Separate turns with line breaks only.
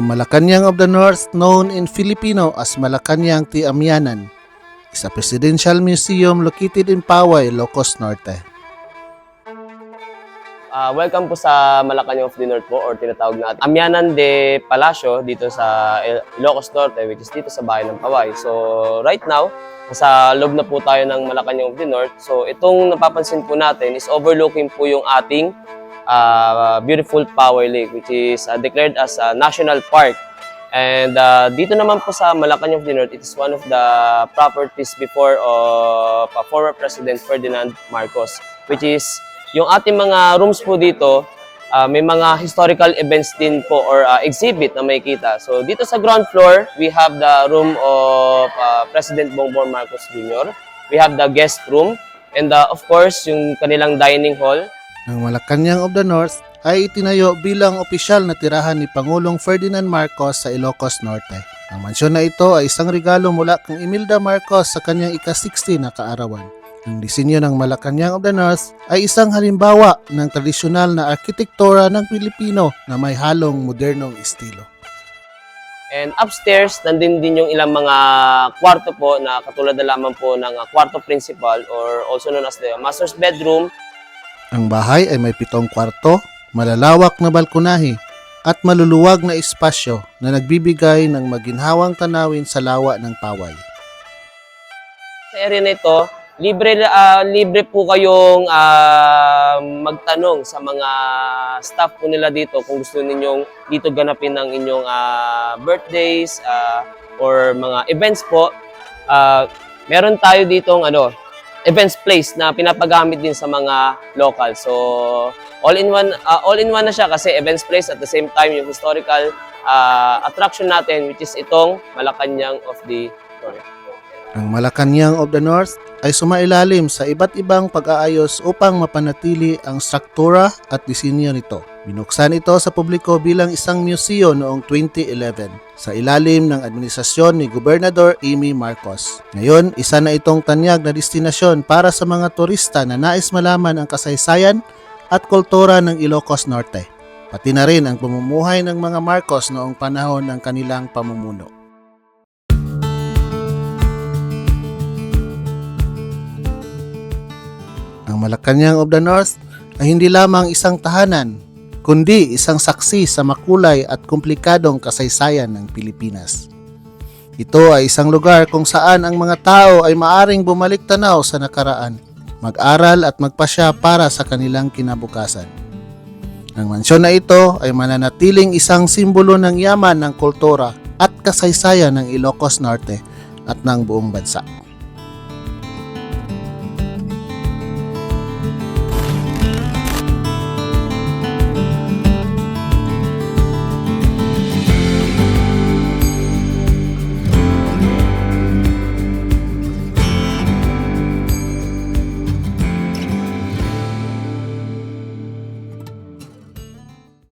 Malacanang of the North, known in Filipino as Malacanang Ti Amianan, is a presidential museum located in Paway, Ilocos Norte.
Ah, welcome po sa Malacanang of the North po or tinatawag na Amianan de Palacio dito sa Il- Ilocos Norte which is dito sa bayan ng Paway. So right now, nasa loob na po tayo ng Malacanang of the North. So itong napapansin po natin is overlooking po yung ating ah, beautiful Paway Lake which is ah, declared as a national park. And ah, dito naman po sa Malacanang of it is one of the properties before of ah, former President Ferdinand Marcos which is yung ating mga rooms po dito, ah, may mga historical events din po or ah, exhibit na makikita. So dito sa ground floor, we have the room of ah, President Bongbong Marcos Jr. We have the guest room and ah, of course yung kanilang dining hall.
Ang Malacanang of the North ay itinayo bilang opisyal na tirahan ni Pangulong Ferdinand Marcos sa Ilocos Norte. Ang mansyon na ito ay isang regalo mula kang Imelda Marcos sa kanyang ika-60 na kaarawan. Ang disenyo ng Malacanang of the North ay isang halimbawa ng tradisyonal na arkitektura ng Pilipino na may halong modernong estilo.
And upstairs, nandun din yung ilang mga kwarto po na katulad na lamang po ng ah, kwarto principal or also known as the master's bedroom
Ang bahay ay may pitong kwarto, malalawak na balkonahe, at maluluwag na espasyo na nagbibigay ng maginhawang tanawin sa lawa ng paway.
Sa area na ito, libre ah, libre po kayong ah, magtanong sa mga staff po nila dito kung gusto ninyong dito ganapin ang inyong ah, birthdays ah, or mga events po. Ah, meron tayo ditong ano, events place na pinapagamit din sa mga local. So, all in one ah, all in one na siya kasi events place at the same time yung historical ah, attraction natin which is itong Malacanang of the North.
Ang Malacanang of the North ay sumailalim sa iba't ibang pag-aayos upang mapanatili ang struktura at disenyo nito. Binuksan ito sa publiko bilang isang museo noong 2011 sa ilalim ng administrasyon ni Gobernador Amy Marcos. Ngayon, isa na itong tanyag na destinasyon para sa mga turista na nais malaman ang kasaysayan at kultura ng Ilocos Norte. Pati na rin ang pamumuhay ng mga Marcos noong panahon ng kanilang pamumuno. Ang Malacanang of the North ay hindi lamang isang tahanan, kundi isang saksi sa makulay at komplikadong kasaysayan ng Pilipinas. Ito ay isang lugar kung saan ang mga tao ay maaring bumalik tanaw sa nakaraan, mag-aral at magpasya para sa kanilang kinabukasan. Ang mansyon na ito ay mananatiling isang simbolo ng yaman ng kultura at kasaysayan ng Ilocos Norte at ng buong bansa.